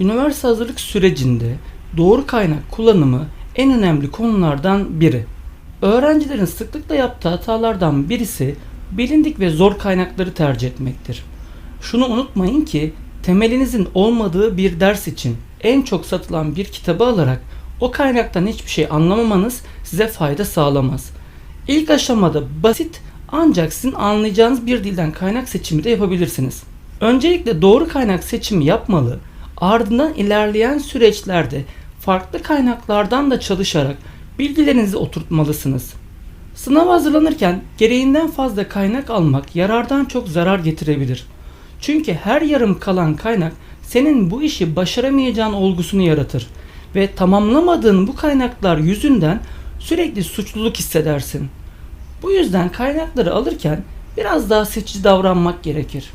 Üniversite hazırlık sürecinde doğru kaynak kullanımı en önemli konulardan biri. Öğrencilerin sıklıkla yaptığı hatalardan birisi bilindik ve zor kaynakları tercih etmektir. Şunu unutmayın ki temelinizin olmadığı bir ders için en çok satılan bir kitabı alarak o kaynaktan hiçbir şey anlamamanız size fayda sağlamaz. İlk aşamada basit ancak sizin anlayacağınız bir dilden kaynak seçimi de yapabilirsiniz. Öncelikle doğru kaynak seçimi yapmalı, ardından ilerleyen süreçlerde farklı kaynaklardan da çalışarak bilgilerinizi oturtmalısınız. Sınava hazırlanırken gereğinden fazla kaynak almak yarardan çok zarar getirebilir. Çünkü her yarım kalan kaynak senin bu işi başaramayacağın olgusunu yaratır ve tamamlamadığın bu kaynaklar yüzünden sürekli suçluluk hissedersin. Bu yüzden kaynakları alırken biraz daha seçici davranmak gerekir.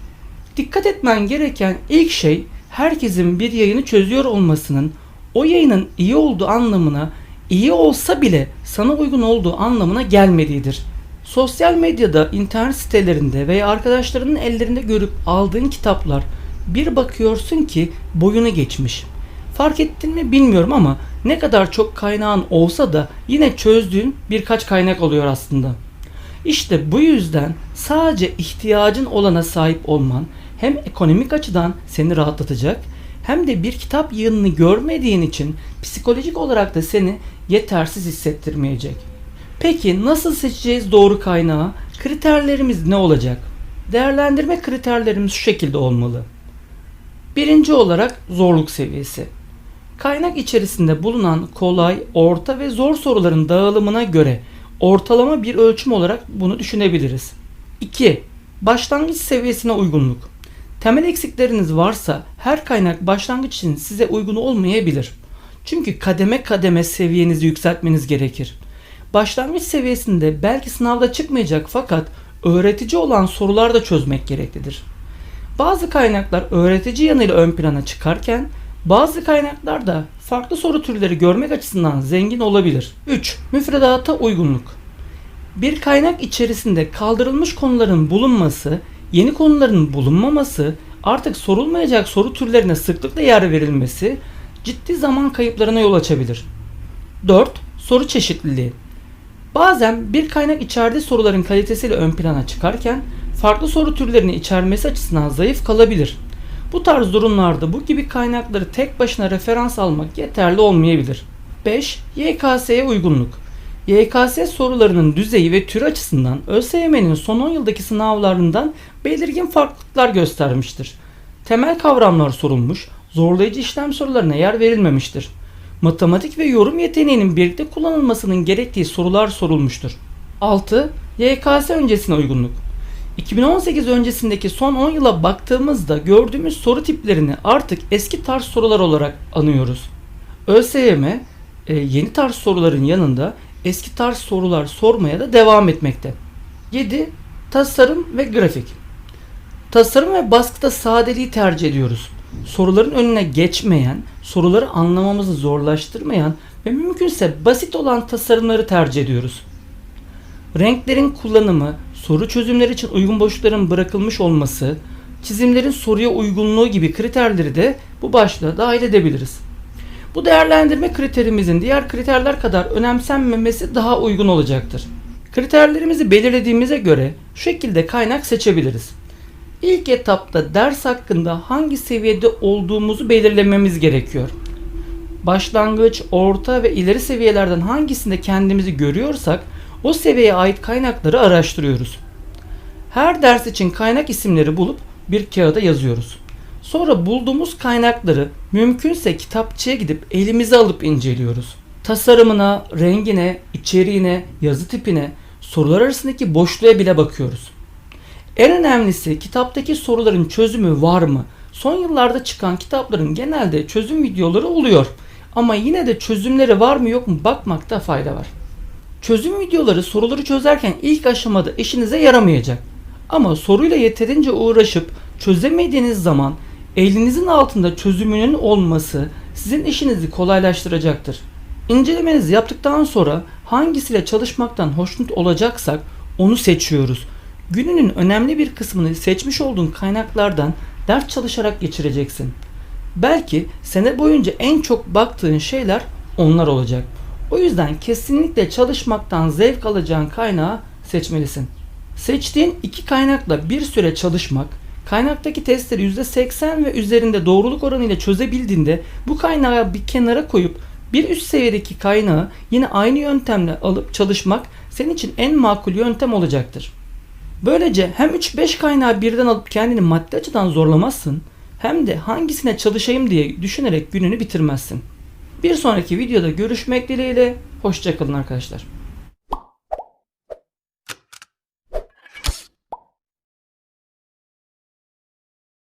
Dikkat etmen gereken ilk şey herkesin bir yayını çözüyor olmasının o yayının iyi olduğu anlamına iyi olsa bile sana uygun olduğu anlamına gelmediğidir. Sosyal medyada, internet sitelerinde veya arkadaşlarının ellerinde görüp aldığın kitaplar bir bakıyorsun ki boyunu geçmiş. Fark ettin mi bilmiyorum ama ne kadar çok kaynağın olsa da yine çözdüğün birkaç kaynak oluyor aslında. İşte bu yüzden sadece ihtiyacın olana sahip olman hem ekonomik açıdan seni rahatlatacak hem de bir kitap yığınını görmediğin için psikolojik olarak da seni yetersiz hissettirmeyecek. Peki nasıl seçeceğiz doğru kaynağı? Kriterlerimiz ne olacak? Değerlendirme kriterlerimiz şu şekilde olmalı. Birinci olarak zorluk seviyesi. Kaynak içerisinde bulunan kolay, orta ve zor soruların dağılımına göre ortalama bir ölçüm olarak bunu düşünebiliriz. 2. Başlangıç seviyesine uygunluk. Temel eksikleriniz varsa her kaynak başlangıç için size uygun olmayabilir. Çünkü kademe kademe seviyenizi yükseltmeniz gerekir. Başlangıç seviyesinde belki sınavda çıkmayacak fakat öğretici olan sorular da çözmek gereklidir. Bazı kaynaklar öğretici yanıyla ön plana çıkarken bazı kaynaklar da farklı soru türleri görmek açısından zengin olabilir. 3. Müfredata uygunluk. Bir kaynak içerisinde kaldırılmış konuların bulunması, yeni konuların bulunmaması, artık sorulmayacak soru türlerine sıklıkla yer verilmesi ciddi zaman kayıplarına yol açabilir. 4. Soru çeşitliliği. Bazen bir kaynak içerdiği soruların kalitesiyle ön plana çıkarken farklı soru türlerini içermesi açısından zayıf kalabilir. Bu tarz durumlarda bu gibi kaynakları tek başına referans almak yeterli olmayabilir. 5. YKS'ye uygunluk. YKS sorularının düzeyi ve türü açısından ÖSYM'nin son 10 yıldaki sınavlarından belirgin farklılıklar göstermiştir. Temel kavramlar sorulmuş, zorlayıcı işlem sorularına yer verilmemiştir. Matematik ve yorum yeteneğinin birlikte kullanılmasının gerektiği sorular sorulmuştur. 6. YKS öncesine uygunluk. 2018 öncesindeki son 10 yıla baktığımızda gördüğümüz soru tiplerini artık eski tarz sorular olarak anıyoruz. ÖSYM e, yeni tarz soruların yanında eski tarz sorular sormaya da devam etmekte. 7. Tasarım ve grafik. Tasarım ve baskıda sadeliği tercih ediyoruz. Soruların önüne geçmeyen, soruları anlamamızı zorlaştırmayan ve mümkünse basit olan tasarımları tercih ediyoruz. Renklerin kullanımı, soru çözümleri için uygun boşlukların bırakılmış olması, çizimlerin soruya uygunluğu gibi kriterleri de bu başlığa dahil edebiliriz. Bu değerlendirme kriterimizin diğer kriterler kadar önemsenmemesi daha uygun olacaktır. Kriterlerimizi belirlediğimize göre şu şekilde kaynak seçebiliriz. İlk etapta ders hakkında hangi seviyede olduğumuzu belirlememiz gerekiyor. Başlangıç, orta ve ileri seviyelerden hangisinde kendimizi görüyorsak o seviyeye ait kaynakları araştırıyoruz. Her ders için kaynak isimleri bulup bir kağıda yazıyoruz. Sonra bulduğumuz kaynakları mümkünse kitapçıya gidip elimize alıp inceliyoruz. Tasarımına, rengine, içeriğine, yazı tipine, sorular arasındaki boşluğa bile bakıyoruz. En önemlisi kitaptaki soruların çözümü var mı? Son yıllarda çıkan kitapların genelde çözüm videoları oluyor. Ama yine de çözümleri var mı yok mu bakmakta fayda var. Çözüm videoları soruları çözerken ilk aşamada işinize yaramayacak. Ama soruyla yeterince uğraşıp çözemediğiniz zaman elinizin altında çözümünün olması sizin işinizi kolaylaştıracaktır. İncelemenizi yaptıktan sonra hangisiyle çalışmaktan hoşnut olacaksak onu seçiyoruz. Gününün önemli bir kısmını seçmiş olduğun kaynaklardan ders çalışarak geçireceksin. Belki sene boyunca en çok baktığın şeyler onlar olacak. O yüzden kesinlikle çalışmaktan zevk alacağın kaynağı seçmelisin. Seçtiğin iki kaynakla bir süre çalışmak, kaynaktaki testleri %80 ve üzerinde doğruluk oranı ile çözebildiğinde bu kaynağı bir kenara koyup bir üst seviyedeki kaynağı yine aynı yöntemle alıp çalışmak senin için en makul yöntem olacaktır. Böylece hem 3-5 kaynağı birden alıp kendini maddi açıdan zorlamazsın hem de hangisine çalışayım diye düşünerek gününü bitirmezsin. Bir sonraki videoda görüşmek dileğiyle hoşçakalın arkadaşlar.